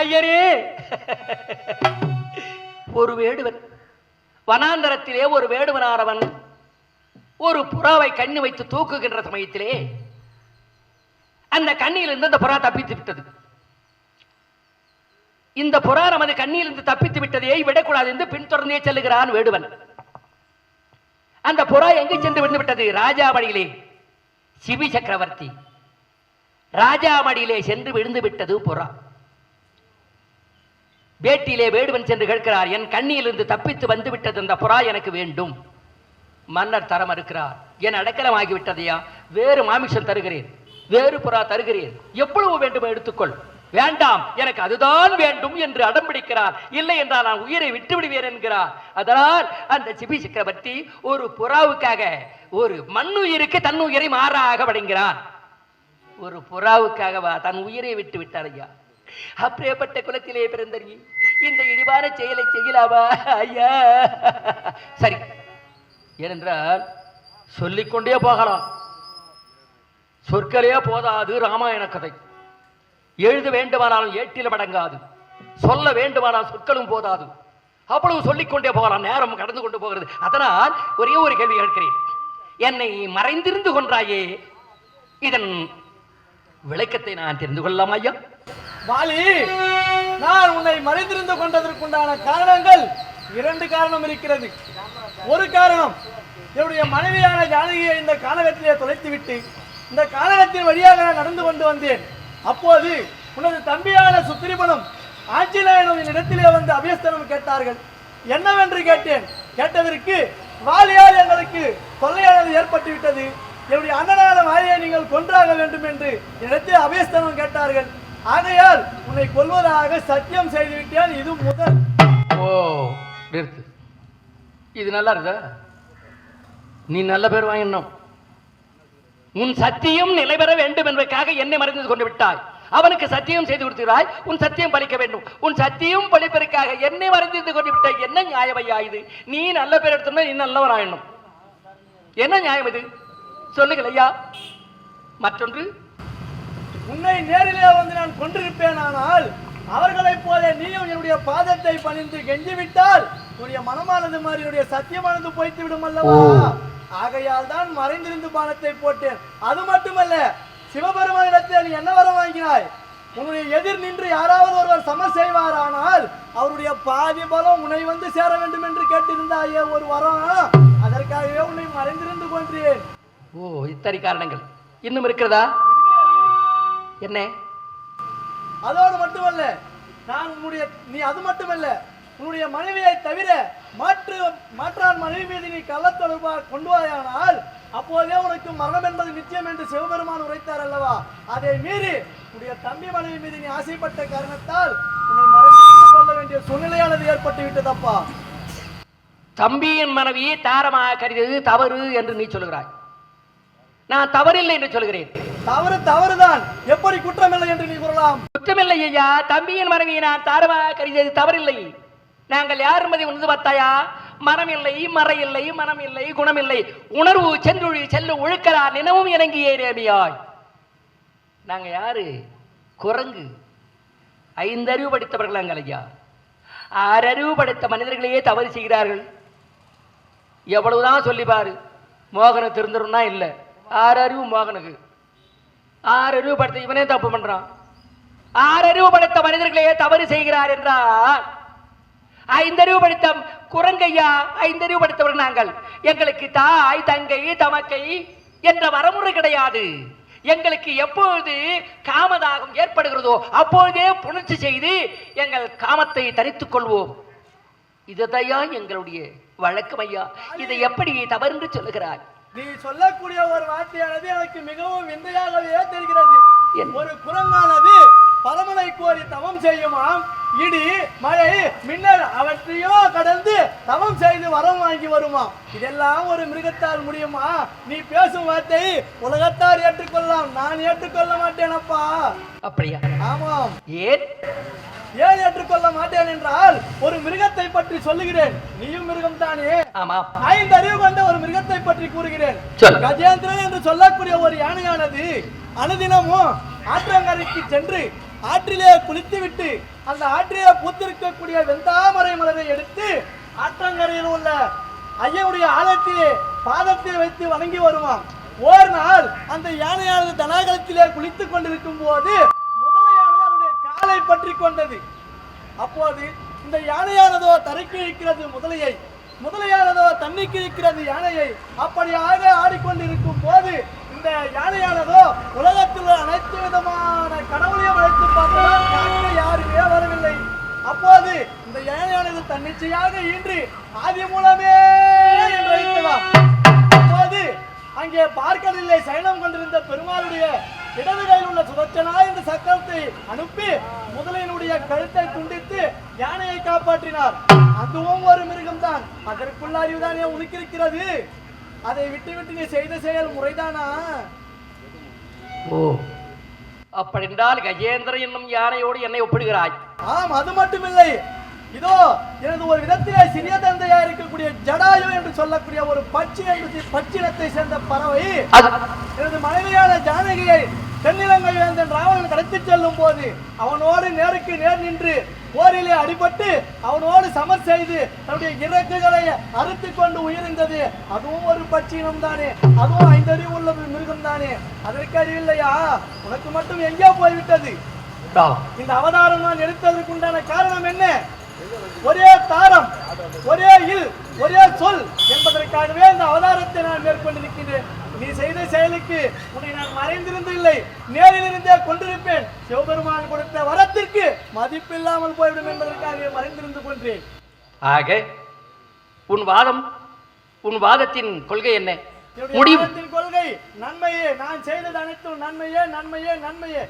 ஐயரே. ஒரு வேடுவன் வனாந்தரத்திலே ஒரு வேடுவனானவன் ஒரு புறாவை கண்ணு வைத்து தூக்குகின்ற சமயத்திலே அந்த கண்ணியிலிருந்து அந்த புறா தப்பித்து விட்டது. இந்த புறா நமது கண்ணியிலிருந்து தப்பித்து விட்டதையை விடக்கூடாது என்று பின்தொடர்ந்தே செல்லுகிறான் வேடுவன். அந்த புறா எங்கு சென்று விழுந்து விட்டது? ராஜா வழியிலே சிவி சக்கரவர்த்தி. ராஜாமடியிலே சென்று விழுந்து விட்டது புறா. வேட்டியிலே வேடுவன் சென்று கேட்கிறார் என் கண்ணியிலிருந்து தப்பித்து வந்து விட்டது அந்த புறா எனக்கு வேண்டும். மன்னர் தரம் இருக்கிறார் என் அடக்கலமாகிவிட்டதையா வேறு மாமிஷம் தருகிறேன் வேறு புறா தருகிறேன். எவ்வளவு வேண்டுமோ எடுத்துக்கொள். வேண்டாம் எனக்கு அதுதான் வேண்டும் என்று அடம் பிடிக்கிறார். இல்லை என்றால் நான் உயிரை விட்டு விடுவேன் என்கிறார். அதனால் அந்த சிபி சக்கரவர்த்தி ஒரு புறாவுக்காக ஒரு மண்ணுயிருக்கு தன்னுயிரை மாறாக வழங்கிறான் ஒரு புறாவுக்காகவா தன் உயிரை விட்டு விட்டார் ஐயா. அப்படியேப்பட்ட குலத்திலே பிறந்த நீ இந்த இழிவான செயலை செய்யலாமா ஐயா? சரி. ஏனென்றால் சொல்லிக்கொண்டே போகலாம். சொற்களே போதாது ராமாயண கதை. எழுத வேண்டுமானாலும் ஏட்டில் அடங்காது. சொல்ல வேண்டுமானால் சொற்களும் போதாது. அவ்வளவு சொல்லிக்கொண்டே போகலாம் நேரம் கடந்து கொண்டு போகிறது. அதனால் ஒரே ஒரு கேள்வி கேட்கிறேன். என்னை மறைந்திருந்து கொன்றாயே இதன் விளக்கத்தை நான் தெரிந்து கொள்ளலாம் ஐயா. வாலி நான் உன்னை மறைந்திருந்து கொண்டதற்குண்டான காரணங்கள் இரண்டு காரணம் இருக்கிறது. ஒரு காரணம் என்னுடைய மனைவியான ஜானகியை இந்த காலகத்திலே தொலைத்துவிட்டு இந்த காலகத்தின் வழியாக நான் நடந்து கொண்டு வந்தேன். அப்போது உனது தம்பியான சுத்திரிபனும் ஆஞ்சநேயனும் என்னிடத்திலே வந்து அபியஸ்தனம் கேட்டார்கள். என்னவென்று கேட்டேன்? கேட்டதற்கு வாலியால் எங்களுக்கு தொல்லையானது ஏற்பட்டுவிட்டது. என்னுடைய அண்ணனான வாரியை நீங்கள் கொன்றாக வேண்டும் என்று இடத்தில் அபேஸ்தனம் கேட்டார்கள். ஆகையால் உன்னை கொள்வதாக சத்தியம் செய்துவிட்டேன் இது முதல். ஓ நிறுத்து. இது நல்லா இருக்கா நீ நல்ல பேர் வாங்கினோம். உன் சத்தியம் நிலை பெற வேண்டும் என்பதற்காக என்னை மறைந்து கொண்டு விட்டாய். அவனுக்கு சத்தியம் செய்து கொடுக்கிறாய் உன் சத்தியம் பலிக்க வேண்டும். உன் சத்தியம் பலிப்பதற்காக என்னை மறைந்து கொண்டு விட்டாய். என்ன நியாயம் ஐயா இது? நீ நல்ல பேர் எடுத்தோம்னா நீ நல்லவன் ஆயிடணும் என்ன நியாயம் இது? சொல்லுங்கள் ஐயா மற்றொன்று? உன்னை நேரிலே வந்து நான் கொண்டிருப்பேன் ஆனால் அவர்களைப் போல நீயும் என்னுடைய பாதத்தை பணிந்து கெஞ்சிவிட்டால் உன்னுடைய மனமானது மாதிரி என்னுடைய சத்தியமானது போய்த்து விடும் அல்லவா ஆகையால் தான் மறைந்திருந்து பானத்தை போட்டேன். அது மட்டுமல்ல சிவபெருமானிடத்தில் நீ என்ன வரம் வாங்கினாய்? உன்னுடைய எதிர் நின்று யாராவது ஒருவர் சம செய்வாரானால் அவருடைய பாதி பலம் உன்னை வந்து சேர வேண்டும் என்று கேட்டிருந்தாயே ஒரு வரம். அதற்காகவே உன்னை மறைந்திருந்து கொன்றேன். ஓ இத்தனை காரணங்கள். இன்னும் இருக்கிறதா? என்ன? அதோடு மட்டுமல்ல நான் உன்னுடைய நீ அது மட்டுமல்ல உன்னுடைய மனைவியை தவிர மாற்று மாற்றான் மனைவி மீது நீ கள்ளத்தொடர்பா கொண்டு வாயானால் அப்போதே உனக்கு மரணம் என்பது நிச்சயம் என்று சிவபெருமான் உரைத்தார் அல்லவா? அதை மீறி உன்னுடைய தம்பி மனைவி மீது நீ ஆசைப்பட்ட காரணத்தால் உன்னை மறைந்திருந்து கொள்ள வேண்டிய சூழ்நிலையானது ஏற்பட்டு விட்டதப்பா தம்பியின் மனைவியை தாரமாக கருதியது தவறு என்று நீ சொல்கிறாய் நான் தவறில்லை என்று சொல்கிறேன். தவறு தவறுதான். எப்படி குற்றமில்லை என்று நீ கூறலாம். குற்றமில்லை ஐயா. தம்பியின் மனைவியை நான் தாரமாக கருதியது தவறில்லை. நாங்கள் யார் மதி உணர்ந்து பார்த்தாயா? மனம் இல்லை மறை இல்லை மனம் இல்லை குணமில்லை. உணர்வு சென்றுழி செல்லும் ஒழுக்கலா நினவும் இறங்கியே ரேமியாய் நாங்க யாரு? குரங்கு. ஐந்தறிவு படித்தவர்கள் நாங்கள் ஐயா. ஆறறிவு படித்த மனிதர்களையே தவறு செய்கிறார்கள். எவ்வளவுதான் சொல்லி பாரு. மோகன திருந்துரும்னா இல்லை. ஆறறிவு மோகனுக்கு ஆறறிவு படுத்த இவனே தப்பு பண்றான். ஆறறிவு படைத்த மனிதர்களே தவறு செய்கிறார் என்றால் ஐந்தறிவு படித்த குரங்கையா? ஐந்தறிவு படித்தவர்கள் நாங்கள். எங்களுக்கு தாய் தங்கை தமக்கை என்ற வரமுறை கிடையாது. எங்களுக்கு எப்பொழுது காமதாகம் ஏற்படுகிறதோ அப்பொழுதே புணர்ச்சி செய்து எங்கள் காமத்தை தரித்துக் கொள்வோம். இதுதையா எங்களுடைய வழக்கம் ஐயா. இதை எப்படி தவறு என்று சொல்லுகிறாய்? நீ சொல்லக்கூடிய ஒரு வார்த்தையானது எனக்கு மிகவும் விந்தையாகவே தெரிகிறது? ஒரு குரங்கானது பரமனை கோரி தவம் செய்யுமாம். இடி மழை மின்னல் அவற்றையோ கடந்து தவம் செய்து வரம் வாங்கி வருமாம். இதெல்லாம் ஒரு மிருகத்தால் முடியுமா? நீ பேசும் வார்த்தை உலகத்தார் ஏற்றுக்கொள்ளலாம். நான் ஏற்றுக்கொள்ள மாட்டேனப்பா. அப்படியா? ஆமாம். ஏன்? ஏன் ஏற்றுக்கொள்ள மாட்டேன் என்றால் ஒரு மிருகத்தை பற்றி சொல்லுகிறேன். நீயும் மிருகம் தானே ஆமா. ஐந்து அறிவு கொண்ட ஒரு மிருகத்தை பற்றி கூறுகிறேன். கஜேந்திரன் என்று சொல்லக்கூடிய ஒரு யானையானது அனுதினமும் ஆற்றங்கரைக்கு சென்று ஆற்றிலே குளித்துவிட்டு அந்த ஆற்றிலே பூத்திருக்கக்கூடிய வெந்தாமரை மலரை எடுத்து ஆற்றங்கரையில் உள்ள ஐயனுடைய ஆலயத்திலே பாதத்தில் வைத்து வணங்கி வருவான். ஒரு நாள் அந்த யானையானது தனாகலத்திலே குளித்துக் கொண்டிருக்கும் போது காலை பற்றி கொண்டது. அப்போது இந்த யானையானதோ தரைக்கு இருக்கிறது முதலையை முதலையானதோ தண்ணிக்கு இருக்கிறது யானையை அப்படியாக ஆடிக்கொண்டிருக்கும் போது இந்த யானையானதோ உலகத்தில் அனைத்து விதமான கடவுளையும் அழைத்து பார்த்தால் யாருமே வரவில்லை. அப்போது இந்த யானையானது தன்னிச்சையாக ஈன்று ஆதி மூலமே அப்போது அங்கே பார்க்கவில்லை சயனம் கொண்டிருந்த பெருமாளுடைய இடது கையில் உள்ள சுதச்சனாய் சக்கரத்தை அனுப்பி முதலையினுடைய கழுத்தை துண்டித்து யானையை காப்பாற்றினார். அதுவும் ஒரு மிருகம்தான். அதற்குள்ள அறிவுதானே உனக்கு இருக்கிறது அதை விட்டு விட்டு நீ செய்த செயல் முறைதானா? ஓ. அப்படின்றால் கஜேந்திர என்னும் யானையோடு என்னை ஒப்பிடுகிறாய். ஆம் அது மட்டுமில்லை. இதோ எனது ஒரு விதத்திலே சிறிய தந்தையா இருக்கக்கூடிய ஜடாயு என்று சொல்லக்கூடிய ஒரு பட்சி என்று பட்சினத்தை சேர்ந்த பறவை. அது எனது மனைவியான ஜானகியை தென்னிலங்கை வேந்தன் ராவணன் கடத்திச் செல்லும் போது அவனோடு நேருக்கு நேர் நின்று போரிலே அடிபட்டு அவனோடு சமர் செய்து தன்னுடைய இறக்குகளை அறுத்து கொண்டு உயிர்ந்தது. அதுவும் ஒரு பட்சினம் தானே. அதுவும் ஐந்தறிவு உள்ள மிருகம் தானே. அதற்கு அறிவில்லையா உனக்கு மட்டும் எங்கே போய்விட்டது. இந்த அவதாரம் நான் எடுத்ததற்குண்டான காரணம் என்ன? ஒரே தாரம் ஒரே இல் ஒரே சொல் என்பதற்காகவே இந்த அவதாரத்தை நான் மேற்கொண்டிருக்கின்றேன் நீ செய்த செயலுக்கு உன்னை நான் மறைந்திருந்து இல்லை நேரில் இருந்தே கொண்டிருப்பேன். சிவபெருமான் கொடுத்த வரத்திற்கு மதிப்பில்லாமல் போய்விடும் என்பதற்காக மறைந்திருந்து கொண்டேன் ஆக உன் வாதம் உன் வாதத்தின் கொள்கை என்ன? என்னுடைய முடிவு. வாதத்தின் கொள்கை நன்மையே நான் செய்தது அனைத்தும் நன்மையே நன்மையே நன்மையே.